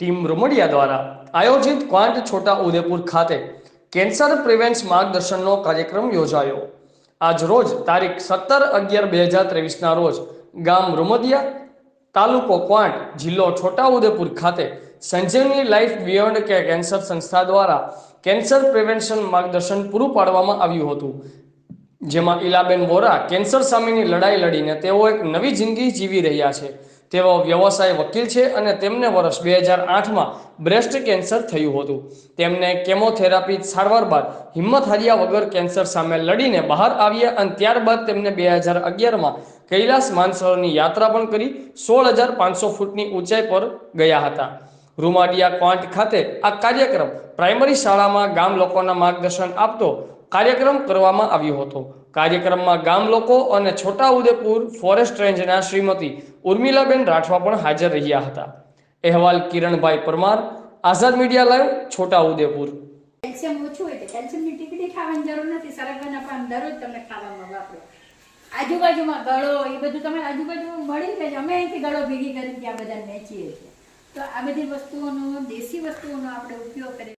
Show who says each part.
Speaker 1: Team રમડિયા દ્વારા આયોજિત ક્વાંટ છોટા ઉદેપુર ખાતે કેન્સર પ્રિવેન્સ માર્ગદર્શનનો કાર્યક્રમ યોજાયો. આજ રોજ તારીખ સત્તર અગિયાર બે હજાર ત્રેવીસના રોજ ગામ રૂમડિયા તાલુકો ક્વાંટ જિલ્લો છોટાઉદેપુર ખાતે સંજીવની લાઈફ બિયોન્ડ કે કેન્સર સંસ્થા દ્વારા કેન્સર પ્રિવેન્શન માર્ગદર્શન પૂરું પાડવામાં આવ્યું હતું. જેમાં ઇલાબેન વોરા કેન્સર સામેની લડાઈ લડીને તેઓ એક નવી જિંદગી જીવી રહ્યા છે. તેઓ વ્યવસાય વકીલ છે અને તેમને વર્ષ બે હજાર આઠમાં બ્રેસ્ટ કેન્સર થયું હતું. તેમને કેમોથેરાપી સારવાર બાદ હિંમત હાર્યા વગર કેન્સર સામે લડીને બહાર આવ્યા અને ત્યારબાદ તેમને બે હજાર અગિયારમાં કૈલાસ માનસરોની યાત્રા પણ કરી સોળ હજાર પાંચસો ફૂટની ઊંચાઈ પર ગયા હતા. રૂમાડિયા ક્વાંટ ખાતે આ કાર્યક્રમ પ્રાઇમરી શાળામાં ગામ લોકોના માર્ગદર્શન આપતો કાર્યક્રમ કરવામાં આવ્યો હતો. કાર્યક્રમમાં ગામ લોકો અને છોટા ઉદેપુર ફોરેસ્ટ રેન્જના શ્રીમતી ઉર્મિલાબેન રાઠવા પણ હાજર રહ્યા હતા. અહેવાલ Kiranbhai Parmar, Azad media live, Chhotaudepur.
Speaker 2: Calcium ઓછું હોય તો કેલ્શિયમની ટીકડી ખાવાની જરૂર નથી. સરગવાના પાન દરરોજ તમે ખાવામાં વાપરો. આજુબાજુમાં ગળો, એ બધું તમે આજુબાજુ મળી છે. અમે અહીંથી ગળો ભેગી કરીને ત્યાં બધા વેચીએ છીએ. તો આ બધી વસ્તુઓનો, દેશી વસ્તુઓનો આપણે ઉપયોગ કરીએ.